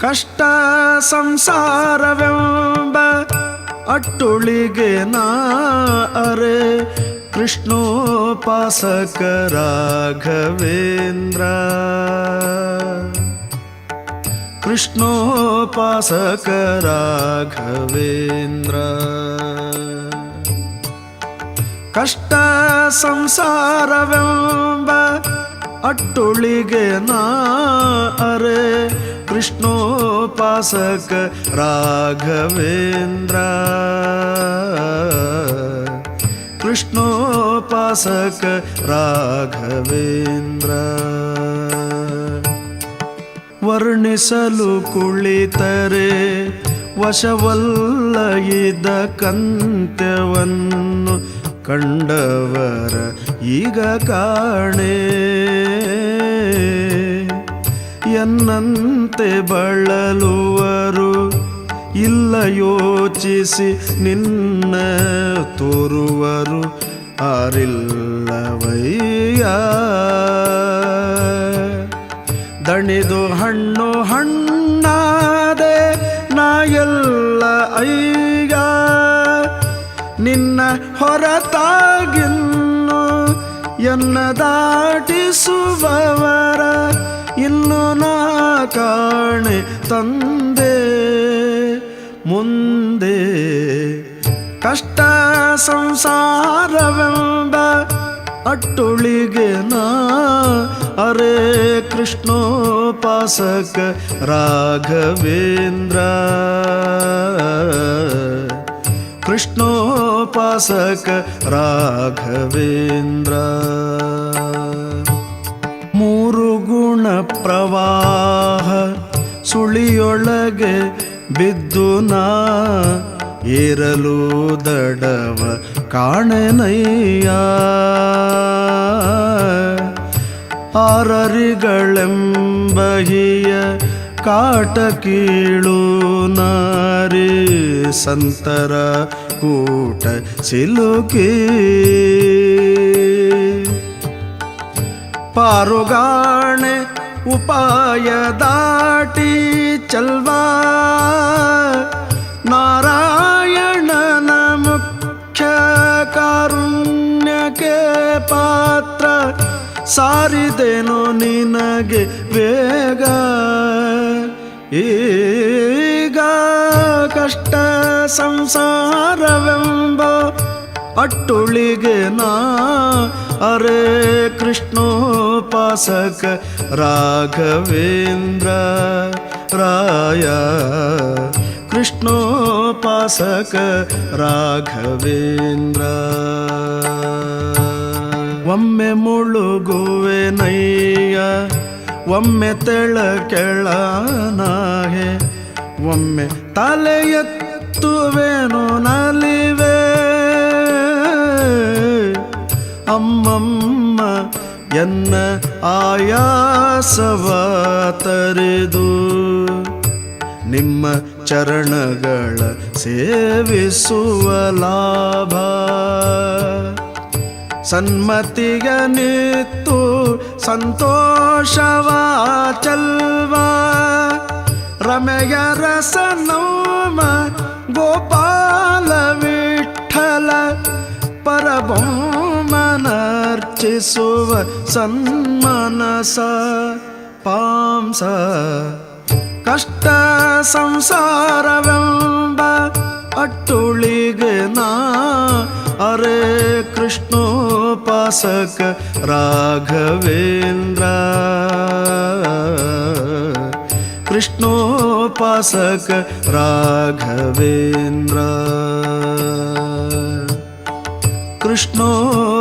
ಕಷ್ಟ ಸಂಸಾರವೆಂಬ ಅಟ್ಟುಳಿಗೆ ನಾ ಅರೆ ಕೃಷ್ಣೋಪಾಸಕ ರಾಘವೇಂದ್ರ ಕೃಷ್ಣೋಪಾಸಕ ರಾಘವೇಂದ್ರ ಕಷ್ಟ ಸಂಸಾರವೆಂಬ ಅಟ್ಟುಳಿಗೆ ನಾ ಅರೆ ಕೃಷ್ಣೋಪಾಸಕ ರಾಘವೇಂದ್ರ. ಕೃಷ್ಣೋಪಾಸಕ ರಾಘವೇಂದ್ರ. ವರ್ಣಿಸಲು ಕುಳಿತರೆ ವಶವಲ್ಲ ಇದ ಕಂತ್ಯವನ್ನು ಕಂಡವರ ಈಗ ಕಾಣೆ. ಎನ್ನಂತೆ ಬಳಲುವರು, ಇಲ್ಲ ಯೋಚಿಸಿ ನಿನ್ನ ತೋರುವರು, ಆರಿಲ್ಲವಯ್ಯ. ದಣಿದು ಹಣ್ಣು ಹಣ್ಣಾದೆ ನಾಯಲ್ಲ ಅಯ್ಯ. ನಿನ್ನ ಹೊರತಾಗಿನ್ನು ಎನ್ನ ದಾಟಿಸುವವರ ಇನ್ನು ನಾ ಕಾಣೆ ತಂದೆ. ಮುಂದೆ ಕಷ್ಟ ಸಂಸಾರವೆಂಬ ಅಟ್ಟುಳಿಗೆ ನಾ. ಅರೆ ಕೃಷ್ಣೋಪಾಸಕ ರಾಘವೇಂದ್ರ. ಕೃಷ್ಣೋಪಾಸಕ ರಾಘವೇಂದ್ರ. ಪ್ರವಾಹ ಸುಳಿಯೊಳಗೆ ಬಿದ್ದು ನಾ ಏರಲು ದಡವ ಕಾಣೆನಯ್ಯ. ಆರರಿಗಳೆಂಬಹಿಯ ಕಾಟ ಕೀಳು ನಾರಿ ಸಂತರ ಕೂಟ ಸಿಲುಕಿ. ಪಾರುಗಾಣೆ ಉಪಾಯ ದಾಟಿ ಚಲ್ವಾ. ನಾರಾಯಣನ ಮುಖ್ಯ ಕಾರುಣ್ಯಕ್ಕೆ ಪಾತ್ರ. ಸಾರಿದೆನು ನಿನಗೆ ವೇಗ. ಈಗ ಕಷ್ಟ ಸಂಸಾರವೆಂಬ ಅಟ್ಟುಳಿಗೆ ನಾ. ಅರೆ ಕೃಷ್ಣೋಪಾಸಕ ರಾಘವೇಂದ್ರ ರಾಯ. ಕೃಷ್ಣೋಪಾಸಕ ರಾಘವೇಂದ್ರ. ಒಮ್ಮೆ ಮುಳುಗುವೆ ನಯ್ಯ, ಒಮ್ಮೆ ತೆಳ ಕೆಳನಾಗೆ ಒಮ್ಮೆ ತಲೆ ಎತ್ತುವೆನು ನಲಿವೆ. ಅಮ್ಮಮ್ಮ ಎನ್ನ ಆಯಾಸವ ತರೆದು ನಿಮ್ಮ ಚರಣಗಳ ಸೇವಿಸುವ ಲಾಭ. ಸನ್ಮತಿಗ ನಿತ್ತು ಸಂತೋಷವ ಚಲ್ವ. ರಮೆಯ ರಸನೋಮ ಗೋಪಾಲ ವಿಠಲ ಪರಭೌಮನರ್ಚಿಸುವ ಸನ್ಮನಸ ಪಾಂಸ ಕಷ್ಟ ಸಂಸಾರವೆಂಬ ಅಟ್ಟುಳಿಗೆ ನಾ ಅರೆ ಕೃಷ್ಣೋಪಾಸಕ ರಾಘವೇಂದ್ರ ಕೃಷ್ಣೋಪಾಸಕ ರಾಘವೇಂದ್ರ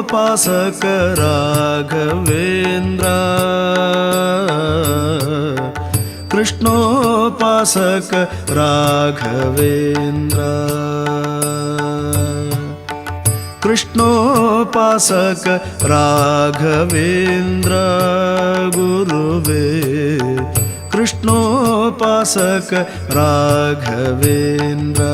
उपासक राघवेन्द्र कृष्णोपासक राघवेन्द्र कृष्णोपासक राघवेन्द्र गुरुवे कृष्णोपासक राघवेन्द्र